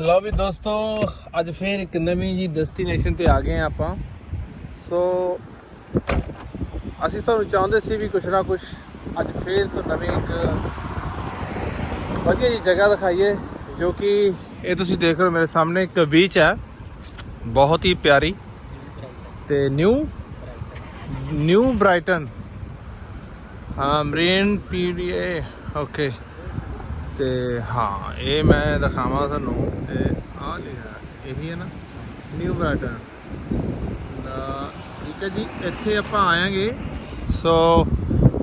ਲਓ ਵੀ ਦੋਸਤੋ, ਅੱਜ ਫੇਰ ਇੱਕ ਨਵੀਂ ਜੀ ਡੈਸਟੀਨੇਸ਼ਨ ਤੇ ਆ ਗਏ ਆ ਆਪਾਂ। ਸੋ ਅਸੀਂ ਤੁਹਾਨੂੰ ਚਾਹੁੰਦੇ ਸੀ ਵੀ ਕੁਛ ਨਾ ਕੁਛ ਅੱਜ ਫੇਰ ਤੋਂ ਨਵੀਂ ਇੱਕ ਵਧੀਆ ਜੀ ਜਗ੍ਹਾ ਦਿਖਾਈਏ, ਜੋ ਕਿ ਇਹ ਤੁਸੀਂ ਦੇਖ ਰਹੇ ਹੋ ਮੇਰੇ ਸਾਹਮਣੇ, ਇੱਕ ਬੀਚ ਹੈ। ਬਹੁਤ ਹੀ ਪਿਆਰੀ ਤੇ ਨਿਊ ਨਿਊ ਬ੍ਰਾਈਟਨ ਹਾਂ ਮਰੀਨ ਪੀਡੀਏ ਓਕੇ ਤੇ ਹਾਂ, ਇਹ ਮੈਂ ਦਿਖਾਵਾਂ ਤੁਹਾਨੂੰ ਤੇ ਆ ਲਿਖਿਆ ਇਹੀ ਹੈ ਨਾ ਨਿਊ ਬ੍ਰਾਈਟਨ ਦਾ ਠੀਕ ਹੈ ਜੀ, ਇੱਥੇ ਆਪਾਂ ਆਵਾਂਗੇ ਸੋ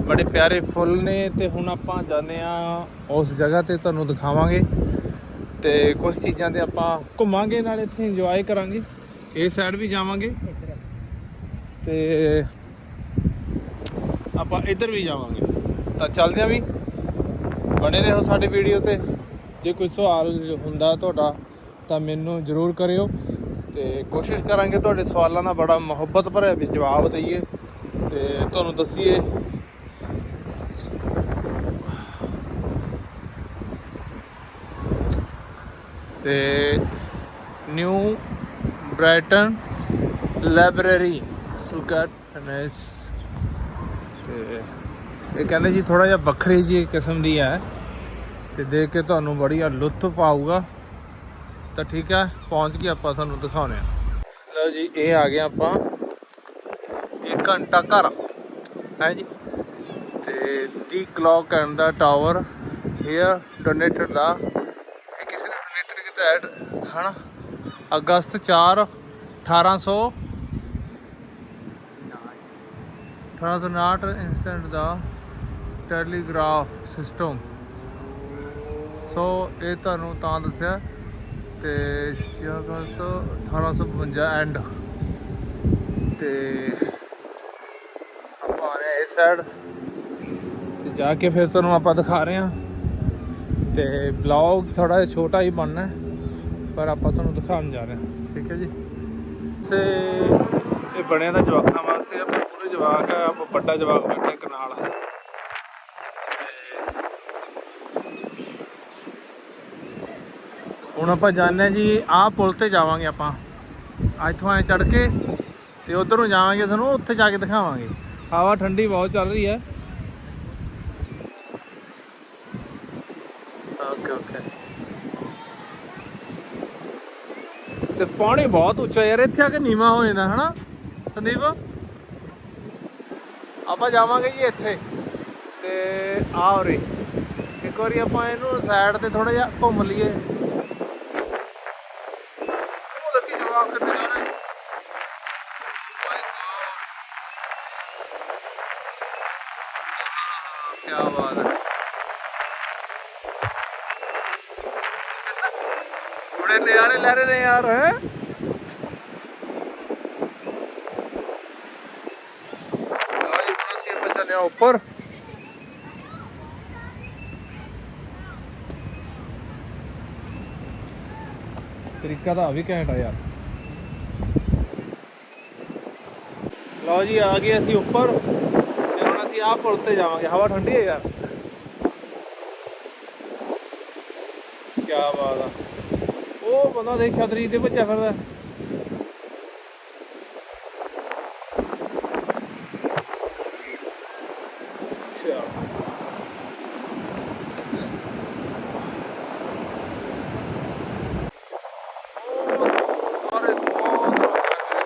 ਬੜੇ ਪਿਆਰੇ ਫੁੱਲ ਨੇ ਤੇ ਹੁਣ ਆਪਾਂ ਜਾਂਦੇ ਆ ਉਸ ਜਗ੍ਹਾ ਤੇ ਤੁਹਾਨੂੰ ਦਿਖਾਵਾਂਗੇ। ਤੇ ਕੁਝ ਚੀਜ਼ਾਂ ਤੇ ਆਪਾਂ ਘੁੰਮਾਂਗੇ, ਨਾਲ ਇੱਥੇ ਇੰਜੋਏ ਕਰਾਂਗੇ। ਇਹ ਸਾਈਡ ਵੀ ਜਾਵਾਂਗੇ। ਤੇ ਆਪਾਂ ਇੱਧਰ ਵੀ ਜਾਵਾਂਗੇ। ਤਾਂ ਚੱਲਦੇ ਆਂ ਵੀ। ਬਣੇ ਰਹੋ ਸਾਡੀ ਵੀਡੀਓ ਤੇ। ਜੇ ਕੋਈ ਸਵਾਲ ਹੁੰਦਾ ਤੁਹਾਡਾ ਤਾਂ ਮੈਨੂੰ ਜ਼ਰੂਰ ਕਰਿਓ। ਤੇ ਕੋਸ਼ਿਸ਼ ਕਰਾਂਗੇ ਤੁਹਾਡੇ ਸਵਾਲਾਂ ਦਾ ਬੜਾ ਮੁਹੱਬਤ ਭਰਿਆ ਵੀ ਜਵਾਬ ਦਈਏ ਤੇ ਤੁਹਾਨੂੰ ਦੱਸੀਏ। ਤੇ New Brighton library to get nice ਤੇ ਇਹ ਕਹਿੰਦੇ ਜੀ ਥੋੜਾ ਜਿਹਾ ਵੱਖਰੀ ਜੀ ਕਿਸਮ ਦੀ ਹੈ ਤੇ ਦੇਖ ਕੇ ਤੁਹਾਨੂੰ ਬੜੀਆ ਲੁਤਫ ਆਊਗਾ ਤਾਂ ਠੀਕ ਹੈ ਪਹੁੰਚ ਕੇ ਆਪਾਂ ਤੁਹਾਨੂੰ ਦਿਖਾਉਣੇ ਆ ਲਓ ਜੀ, ਇਹ ਆ ਗਏ ਆਪਾਂ ਇੱਕ ਘੰਟਾ ਘਰ। ਹੈ ਜੀ? ਤੇ the clock and the tower here donated ਦਾ। ਇਹ ਕਿਸੇ ਨੇ ਡੋਨੇਟਡ ਕੀਤਾ ਹੈ, ਹਨਾ? ਅਗਸਤ 4 1800 1859 ਇਨਸਟੈਂਟ ਦਾ। ਟੈਲੀਗ੍ਰਾਫ ਸਿਸਟਮ ਸੋ ਇਹ ਤੁਹਾਨੂੰ ਤਾਂ ਦੱਸਿਆ ਤੇ 1852 ਐਂਡ ਤੇ ਆਪਾਂ ਆ ਨੇ ਇਸ ਸਾਈਡ ਤੇ ਜਾ ਕੇ ਫਿਰ ਤੁਹਾਨੂੰ ਆਪਾਂ ਦਿਖਾ ਰਹੇ ਹਾਂ। ਤੇ ਬਲੌਗ ਥੋੜਾ ਜਿਹਾ ਛੋਟਾ ਹੀ ਬਣਨਾ ਪਰ ਆਪਾਂ ਤੁਹਾਨੂੰ ਦਿਖਾਉਣ ਜਾ ਰਹੇ ਹਾਂ। ਠੀਕ ਹੈ ਜੀ। ਤੇ ਇਹ ਬਣਿਆ ਦਾ ਜਵਾਕਾਂ ਵਾਸਤੇ ਆਪਾਂ ਪੂਰੇ ਜਵਾਕ ਆ ਵੱਡਾ ਜਵਾਕ ਬੈਠਾ ਇੱਕ ਨਾਲ। ਹੁਣ ਆਪਾਂ ਜਾਣਦੇ ਹਾਂ ਜੀ, ਆਹ ਪੁਲ ਤੇ ਜਾਵਾਂਗੇ ਆਪਾਂ। ਇੱਥੋਂ ਐ ਚੜ ਕੇ ਤੇ ਉਧਰ ਨੂੰ ਜਾਵਾਂਗੇ ਤੁਹਾਨੂੰ, ਉੱਥੇ ਜਾ ਕੇ ਦਿਖਾਵਾਂਗੇ। ਹਵਾ ਠੰਡੀ ਬਹੁਤ ਚੱਲ ਰਹੀ ਹੈ। ਓਕੇ ਓਕੇ ਤੇ ਪਾਣੀ ਬਹੁਤ ਉੱਚਾ ਯਾਰ, ਇੱਥੇ ਆ ਕੇ ਨੀਵਾ ਹੋ ਜਾਂਦਾ, ਹਨਾ? ਸੰਦੀਪ? ਆਪਾਂ ਜਾਵਾਂਗੇ ਜੀ ਇੱਥੇ। ਤੇ ਆ ਉਰੇ। ਇੱਕ ਵਾਰੀ ਆਪਾਂ ਇਹਨੂੰ ਸਾਈਡ ਤੇ ਥੋੜਾ ਜਿਹਾ ਘੁੰਮ ਲਈਏ ਉਹ ਦੇਖੀ ਜਵਾਬ ਕਿੱਥੇ ਜਾ ਰਹੇ ਕੀ ਬਾਤ ਹੈ ਬੜੇ ਨਿਆਰੇ ਲੈ ਰਹੇ ਨੇ ਯਾਰ, ਹੈ? ਉੱਪਰ। ਤਰੀਕਾ ਤਾਂ ਆ ਵੀ ਘੈਂਟ ਆ ਯਾਰ। ਲਓ ਜੀ, ਆ ਗਏ ਅਸੀਂ ਉੱਪਰ। ਤੇ ਆਹ ਪੁਲ ਤੇ ਜਾਵਾਂਗੇ, ਹਵਾ ਠੰਡੀ ਹੈ ਯਾਰ। ਕੀ ਬਾਤ ਆ। ਉਹ ਬੰਦਾ ਦੇਖ ਛਤਰੀ ਤੇ ਭੱਜਿਆ ਫਿਰਦਾ ਅੱਛਾ ਉਹ ਸਾਰੇ ਬਹੁਤ ਲੋਕ ਹੈ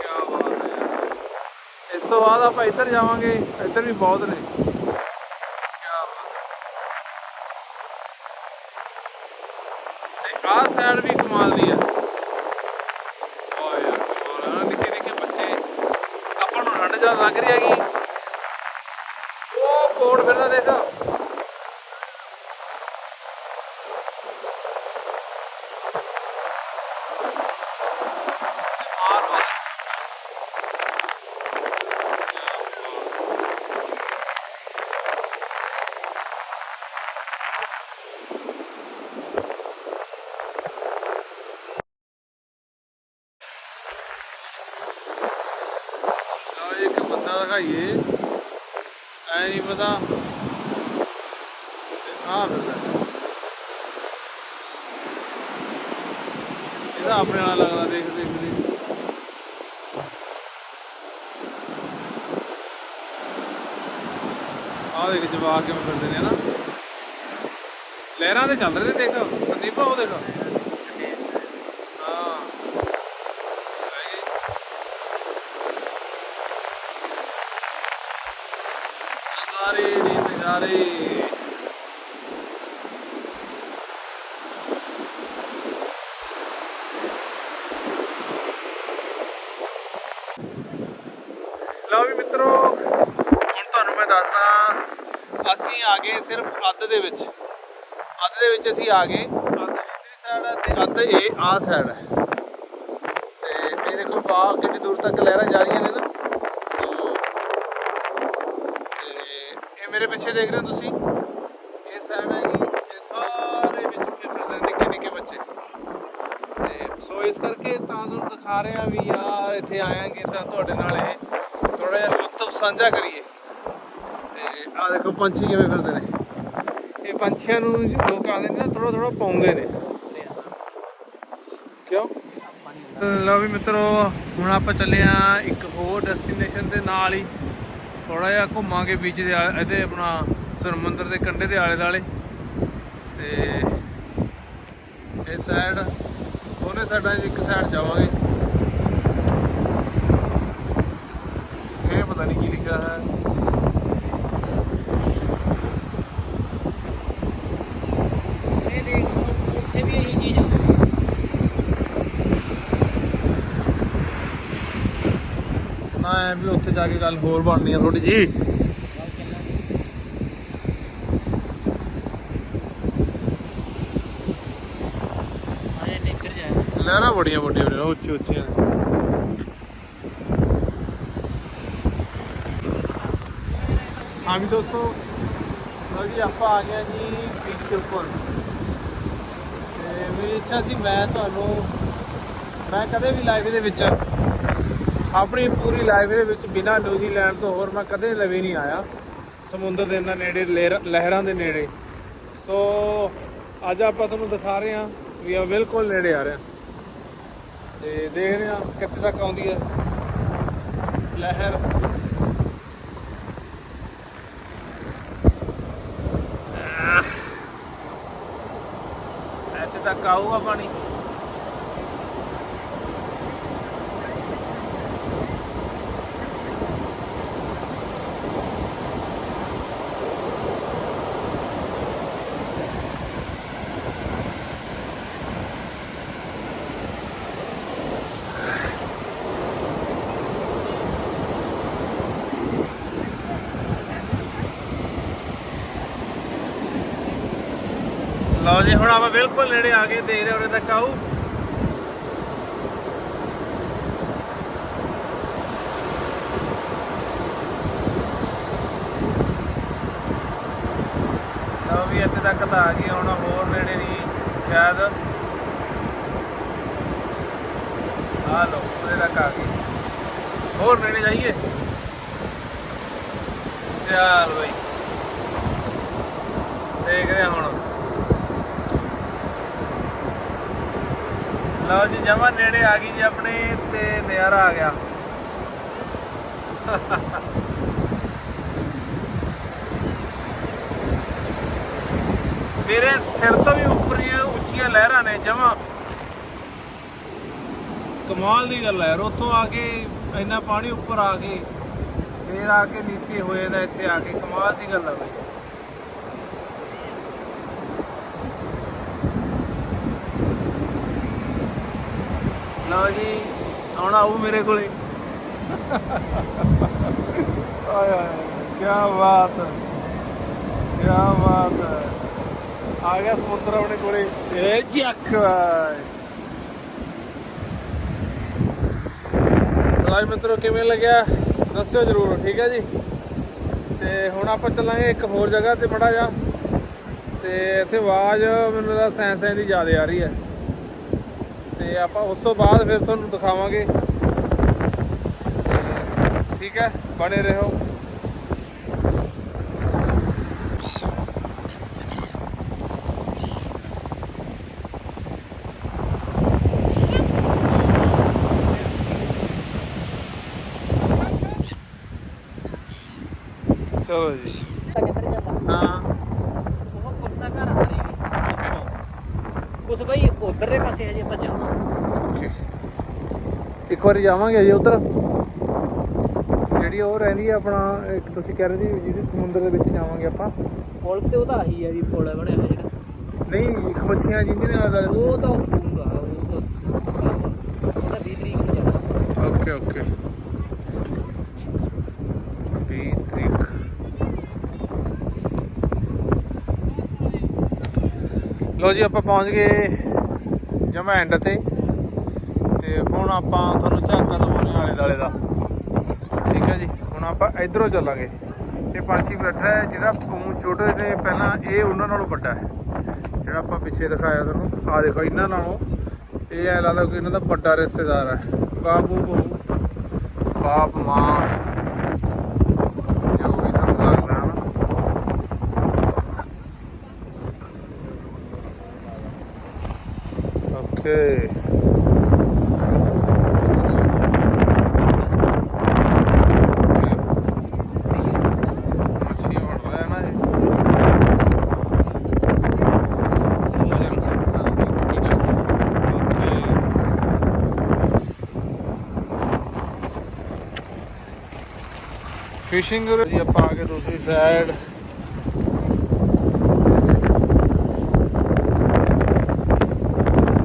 ਕਿਆ ਬਾਤ ਹੈ ਯਾਰ। ਇਸ ਤੋਂ ਬਾਅਦ ਆਪਾਂ ਇੱਧਰ ਜਾਵਾਂਗੇ, ਇੱਧਰ ਵੀ ਬਹੁਤ ਨੇ। ਆਹ ਸਾਈਡ ਵੀ ਕਮਾਲ ਦੀ ਆ। ਓਏ ਯਾਰ ਕਮਾਲ ਨਿੱਕੇ ਨਿੱਕੇ ਬੱਚੇ ਆਪਾਂ ਨੂੰ ਠੰਡ ਜ਼ਿਆਦਾ ਲੱਗ ਰਹੀ ਹੈਗੀ। ਉਹ ਕੋੜ ਫਿਰਦਾ ਦੇਖ। ਲਗਾਈਏ। ਐ ਨਹੀਂ ਪਤਾ। ਆ ਫਿਰਦਾ ਇਹਦਾ ਆਪਣੇ ਨਾਲ ਲੱਗਦਾ ਦੇਖ ਦੇਖ ਦੇ ਆ ਦੇਖ ਜਵਾਕ ਕਿਵੇਂ ਫਿਰਦੇ ਨੇ ਨਾ ਲਹਿਰਾਂ ਤੇ ਚੱਲ ਰਹੇ ਨੇ ਦੇਖ। ਸੰਦੀਪ, ਉਹ ਦੇਖ। ਗਏ ਸਿਰਫ ਅੱਧ ਦੇ ਵਿੱਚ। ਅੱਧ ਦੇ ਵਿੱਚ ਅਸੀਂ ਆ ਗਏ। ਅੱਧ ਇਧਰਲੀ ਸਾਈਡ ਹੈ ਤੇ ਅੱਧ ਇਹ ਆ ਸਾਈਡ ਹੈ ਤੇ ਇਹ ਦੇਖੋ ਬਾ ਕਿੰਨੀ ਦੂਰ ਤੱਕ ਲਹਿਰਾਂ ਜਾ ਰਹੀਆਂ ਨੇ ਨਾ। ਤੇ ਇਹ ਮੇਰੇ ਪਿੱਛੇ ਦੇਖ ਰਹੇ ਹੋ ਤੁਸੀਂ। ਇਹ ਸਾਈਡ ਹੈ ਜੀ, ਇਹ ਸਾਰੇ ਵਿੱਚ ਫਿਰਦੇ ਨਿੱਕੇ ਨਿੱਕੇ ਬੱਚੇ। ਤੇ ਸੋ ਇਸ ਕਰਕੇ ਤਾਂ ਤੁਹਾਨੂੰ ਦਿਖਾ ਰਹੇ ਆ ਵੀ ਆ ਇੱਥੇ ਆਇਆਂਗੇ ਤਾਂ ਤੁਹਾਡੇ ਨਾਲ ਇਹ ਥੋੜਾ ਜਿਹਾ ਲੁਤਫ ਸਾਂਝਾ ਕਰੀਏ। ਆ ਦੇਖੋ ਪੰਛੀ ਕਿਵੇਂ ਫਿਰਦੇ ਨੇ। ਇਹ ਪੰਛੀਆਂ ਨੂੰ ਲੋਕ ਆਉਂਦੇ ਨੇ ਥੋੜਾ ਥੋੜਾ ਪਾਉਂਦੇ ਨੇ। ਕਿਉਂ? ਲਓ ਵੀ ਮਿੱਤਰੋ, ਹੁਣ ਆਪਾਂ ਚੱਲੇ ਆ ਇੱਕ ਹੋਰ ਡੈਸਟੀਨੇਸ਼ਨ ਦੇ ਨਾਲ ਹੀ। ਥੋੜਾ ਜਿਹਾ ਘੁੰਮਾਂਗੇ ਬੀਚ ਦੇ ਆਲੇ- ਇਹਦੇ ਆਪਣਾ ਸਮੁੰਦਰ ਦੇ ਕੰਢੇ ਦੇ ਆਲੇ ਦੁਆਲੇ। ਤੇ ਇਹ ਸਾਈਡ ਦੋਨੇ ਸਾਈਡਾਂ ਇੱਕ ਸਾਈਡ ਜਾਵਾਂਗੇ। ਇਹ ਪਤਾ ਨਹੀਂ ਕੀ ਲਿਖਿਆ ਹੈ ਇਹ ਦੇਖ ਉੱਥੇ ਵੀ ਇਹੀ ਚੀਜ਼ ਆ ਨਾ ਐ ਵੀ ਉੱਥੇ ਜਾ ਕੇ ਗੱਲ ਹੋਰ ਬਣਨੀ ਆ ਥੋੜੀ ਜੀ। ਲਹਿਰਾਂ ਬੜੀਆਂ ਵੱਡੀਆਂ ਵੱਡੀਆਂ ਉੱਚੀ ਉੱਚੀਆਂ। ਹਾਂ ਵੀ ਦੋਸਤੋ ਲਓ ਜੀ ਆਪਾਂ ਆ ਗਏ ਜੀ ਬੀਚ ਦੇ ਉੱਪਰ। ਤੇ ਮੇਰੀ ਇੱਛਾ ਸੀ ਮੈਂ ਤੁਹਾਨੂੰ ਮੈਂ ਕਦੇ ਵੀ ਲਾਈਫ ਦੇ ਵਿੱਚ ਆਪਣੀ ਪੂਰੀ ਲਾਈਫ ਦੇ ਵਿੱਚ ਬਿਨਾ ਨਿਊਜ਼ੀਲੈਂਡ ਤੋਂ ਹੋਰ ਮੈਂ ਕਦੇ ਲਵੇ ਨਹੀਂ ਆਇਆ। ਸਮੁੰਦਰ ਦੇ ਇੰਨਾ ਨੇੜੇ, ਲਹਿਰ- ਲਹਿਰਾਂ ਦੇ ਨੇੜੇ। ਸੋ ਅੱਜ ਆਪਾਂ ਤੁਹਾਨੂੰ ਦਿਖਾ ਰਹੇ ਹਾਂ ਵੀ ਆ ਬਿਲਕੁਲ ਨੇੜੇ ਆ ਰਹੇ। ਹਾਂ ਤੇ ਦੇਖਦੇ ਹਾਂ ਕਿੱਥੇ ਤੱਕ ਆਉਂਦੀ ਹੈ ਲਹਿਰ। ਇੱਥੇ ਤੱਕ ਆਊਗਾ ਪਾਣੀ। ਲਓ ਜੀ, ਹੁਣ ਆਪਾਂ ਬਿਲਕੁਲ ਨੇੜੇ ਆ ਗਏ, ਦੇਖ ਰਹੇ ਉਰੇ ਤੱਕ ਆਊ। ਲਓ ਵੀ, ਇੱਥੇ ਤੱਕ ਤਾਂ ਆ ਗਈ, ਹੁਣ ਹੋਰ ਨੇੜੇ ਨਹੀਂ, ਸ਼ਾਇਦ। ਆ ਲਓ, ਉਰੇ ਤੱਕ ਆ ਗਈ। ਹੋਰ ਨੇੜੇ ਜਾਈਏ। ਚੱਲ ਬਈ। ਦੇਖਦੇ ਹਾਂ ਹੁਣ। ਲਓ ਜੀ, ਜਮਾ ਨੇੜੇ ਆ ਗਈ ਜੀ ਆਪਣੇ ਤੇ ਨਜ਼ਾਰਾ ਆ ਗਿਆ। ਮੇਰੇ ਸਿਰ ਤੋਂ ਵੀ ਉੱਪਰੀਆਂ ਉੱਚੀਆਂ ਲਹਿਰਾਂ ਨੇ, ਜਮਾ। ਕਮਾਲ ਦੀ ਗੱਲ ਹੈ ਯਾਰ, ਉੱਥੋਂ ਆ ਕੇ ਇੰਨਾ ਪਾਣੀ ਉੱਪਰ ਆ ਕੇ, ਫੇਰ ਆ ਕੇ ਨੀਚੇ ਹੋਏ ਦਾ ਇੱਥੇ ਆ ਕੇ, ਕਮਾਲ ਦੀ ਗੱਲ ਹੈ ਬਈ। ਲਓ ਜੀ, ਆਉਣਾ ਆਊ ਮੇਰੇ ਕੋਲੇ। ਆਏ ਆਏ ਕੀ ਬਾਤ ਹੈ ਕੀ ਬਾਤ ਹੈ। ਆ ਗਿਆ ਸਮੁੰਦਰ ਆਪਣੇ ਕੋਲੇ। ਇਹ ਚੱਕ ਲਾਈ ਮਿੱਤਰੋ, ਕਿਵੇਂ ਲੱਗਿਆ? ਦੱਸਿਓ ਜਰੂਰ, ਠੀਕ ਹੈ ਜੀ? ਤੇ ਹੁਣ ਆਪਾਂ ਚੱਲਾਂਗੇ ਇੱਕ ਹੋਰ ਜਗ੍ਹਾ ਤੇ ਬੜਾ ਜਾ ਤੇ ਇੱਥੇ ਆਵਾਜ਼ ਮੈਨੂੰ ਲੱਗਦਾ ਸੈਂ ਸੈਂ ਦੀ ਜ਼ਿਆਦਾ ਆ ਰਹੀ ਹੈ। ਤੇ ਆਪਾਂ ਉਸ ਤੋਂ ਬਾਅਦ ਫਿਰ ਤੁਹਾਨੂੰ ਦਿਖਾਵਾਂਗੇ। ਠੀਕ ਹੈ ਬਣੇ ਰਹੋ। ਚਲੋ ਜੀ। ਹਾਂ। ਕੁਛ ਬਈ ਉਧਰਲੇ ਪਾਸੇ ਹਜੇ ਭੱਜਣਾ ਇੱਕ ਵਾਰੀ ਜਾਵਾਂਗੇ ਜੀ ਉਧਰ। ਜਿਹੜੀ ਉਹ ਰਹਿੰਦੀ ਆ ਆਪਣਾ ਇੱਕ ਤੁਸੀਂ ਕਹਿ ਰਹੇ ਸੀ ਜਿਹਦੇ ਸਮੁੰਦਰ ਦੇ ਵਿੱਚ ਜਾਵਾਂਗੇ ਆਪਾਂ। ਪੁਲ ਤੇ ਉਹ ਤਾਂ ਆਹੀ ਆ ਵੀ ਪੁਲ ਬਣਿਆ ਹੋਇਆ ਜਿਹੜਾ। ਨਹੀਂ ਇੱਕ ਮੱਛੀਆਂ ਜਿੰਦੇ ਨੇ ਆਲੇ ਦੁਆਲੇ ਤੁਸੀਂ- ਉਹ ਤਾਂ ਦੂਰ ਆ ਉਹ ਤਾਂ 20 ਤਰੀਕ ਨੂੰ ਜਾਣਾ। Okay okay. 20 ਤਰੀਕ। ਲੋ ਜੀ ਆਪਾਂ ਪਹੁੰਚ ਗਏ ਜਮਾ ਐਂਡ ਤੇ। ਤੇ ਹੁਣ ਆਪਾਂ ਤੁਹਾਨੂੰ ਝਾਕਾ ਦਵਾਉਣੇ ਆਲੇ ਦਾਲੇ ਦਾ। ਠੀਕ ਹੈ ਜੀ? ਹੁਣ ਆਪਾਂ ਇਧਰੋਂ ਚੱਲਾਂਗੇ। ਇਹ ਪੰਛੀ ਬੈਠਾ ਹੈ, ਜਿਹੜਾ ਪੂੰ ਛੋਟੇ ਨੇ, ਪਹਿਲਾਂ ਇਹ ਉਹਨਾਂ ਨਾਲੋਂ ਵੱਡਾ ਹੈ। ਜਿਹੜਾ ਆਪਾਂ ਪਿੱਛੇ ਦਿਖਾਇਆ ਤੁਹਾਨੂੰ ਆ ਦੇਖੋ ਇਹਨਾਂ ਨਾਲੋਂ। ਇਹ ਐ ਲੱਗਦਾ ਕਿ ਇਹਨਾਂ ਦਾ ਵੱਡਾ ਰਿਸ਼ਤੇਦਾਰ ਹੈ। ਬਾਬੂ। ਬਾਪ ਮਾਂ ਜੋ ਵੀ ਤੁਹਾਨੂੰ ਲੱਗਦਾ ਹੈ ਨਾ ਓਕੇ ਮੱਛੀ ਉੜ ਰਿਹਾ ਨਾ ਇਹ ਫਿਸ਼ਿੰਗ ਜੀ ਆਪਾਂ ਆ ਕੇ ਦੂਸਰੀ ਸਾਈਡ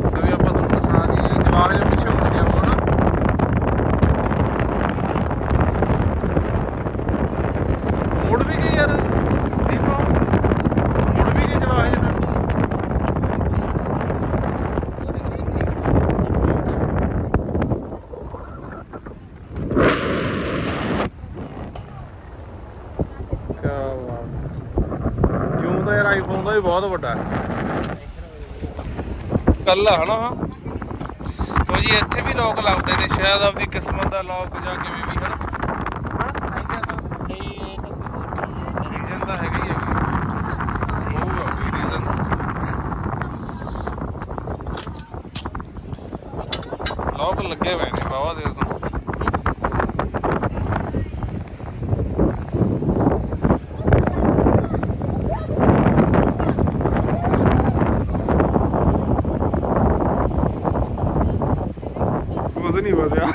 ਅਭੀ ਆਪਾਂ ਤੁਹਾਨੂੰ ਦਿਖਾ ਦਈਏ ਜਵਾਗ ਜੋ ਪਿੱਛੇ ਮੁੜ ਗਿਆ ਉਹ ਨਾ ਮੁੜ ਵੀ ਗਏ ਯਾਰ ਦੀਪਾ ਮੁੜ ਵੀ ਗਏ ਜਵਾਗ ਜੀ ਕਿਆ ਬਾਤ ਕਿਉਂ ਤਾਂ ਯਾਰ ਆਈਫੋਨ ਦਾ ਵੀ ਬਹੁਤ ਵੱਡਾ ਹੈ। ਹਨਾ ਤੋ ਜੀ, ਇੱਥੇ ਵੀ ਲੋਕ ਲੱਗਦੇ ਨੇ, ਸ਼ਾਇਦ ਆਪਦੀ ਕਿਸਮਤ ਦਾ ਲੋਕ ਜਾਂ ਕਿਵੇਂ ਵੀ ਹਨਾ ਰੀਜ਼ਨ ਤਾਂ ਹੈਗਾ ਹੀ ਹੈ ਹੋਊਗਾ, ਕੋਈ ਰੀਜ਼ਨ ਲੋਕ ਲੱਗੇ ਹੋਏ ਨੇ ਬਾਵਾ ਦੇ ਤੋਂ ਕੁਝ ਨਹੀਂ ਬਚਿਆ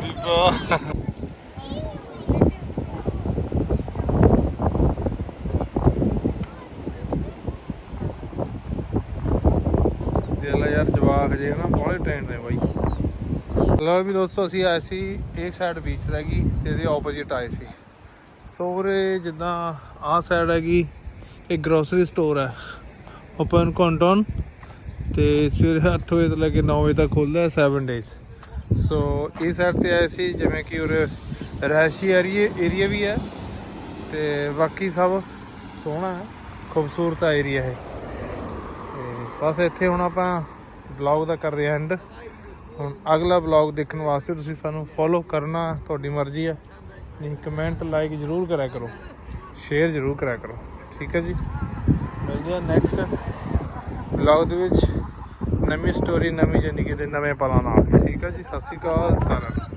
ਦੀਪਾ ਦੇਖ ਲੈ ਯਾਰ ਜਵਾਕ ਜੇ ਨਾ ਬੋਲੇ ਟ੍ਰੇਨ ਨੇ ਬਾਈ। ਲੋ ਵੀ ਦੋਸਤੋ, ਅਸੀਂ ਆਏ ਸੀ, ਇਹ ਸਾਈਡ ਬੀਚ ਰਹਿ ਗਈ ਤੇ ਇਹਦੇ ਆਪੋਜ਼ਿਟ ਆਏ ਸੀ। ਸੋ ਉਰੇ ਜਿੱਦਾਂ ਆਹ ਸਾਈਡ ਹੈਗੀ, ਇਹ ਗਰੋਸਰੀ ਸਟੋਰ ਹੈ। ਓਪਨ ਕੰਟਨ ਤੇ ਸਵੇਰੇ 8 ਵਜੇ ਤੋਂ ਲੈ ਕੇ 9 ਵਜੇ ਤੱਕ ਖੁੱਲਦਾ ਹੈ 7 ਡੇਜ਼ ਸੋ ਇਹ ਸਾਈਡ ਤੇ ਆਏ ਸੀ, ਜਿਵੇਂ ਕਿ ਉਰੇ ਰਹਿਸ਼ੀ ਏਰੀਆ ਏਰੀਆ ਵੀ ਹੈ ਤੇ ਬਾਕੀ ਸਭ ਸੋਹਣਾ ਹੈ, ਖੂਬਸੂਰਤ ਏਰੀਆ ਹੈ ਤੇ ਬਸ ਇੱਥੇ ਹੁਣ ਆਪਾਂ ਬਲੌਗ ਦਾ ਕਰਦੇ ਹਾਂ ਐਂਡ ਹੁਣ ਅਗਲਾ ਬਲੌਗ ਦੇਖਣ ਵਾਸਤੇ ਤੁਸੀਂ ਸਾਨੂੰ ਫੋਲੋ ਕਰਨਾ, ਤੁਹਾਡੀ ਮਰਜ਼ੀ ਹੈ ਨਹੀਂ ਕਮੈਂਟ ਲਾਈਕ ਜ਼ਰੂਰ ਕਰਿਆ ਕਰੋ। ਸ਼ੇਅਰ ਜ਼ਰੂਰ ਕਰਿਆ ਕਰੋ। ਠੀਕ ਹੈ ਜੀ? ਮਿਲਦੇ ਹਾਂ ਨੈਕਸਟ ਬਲੌਗ ਦੇ ਵਿੱਚ। ਨਵੀਂ ਸਟੋਰੀ ਨਵੀਂ ਜ਼ਿੰਦਗੀ ਦੇ ਨਵੇਂ ਪਲਾਂ ਨਾਲ। ਠੀਕ ਹੈ ਜੀ? ਸਤਿ ਸ਼੍ਰੀ ਅਕਾਲ ਸਾਰਿਆਂ ਨੂੰ।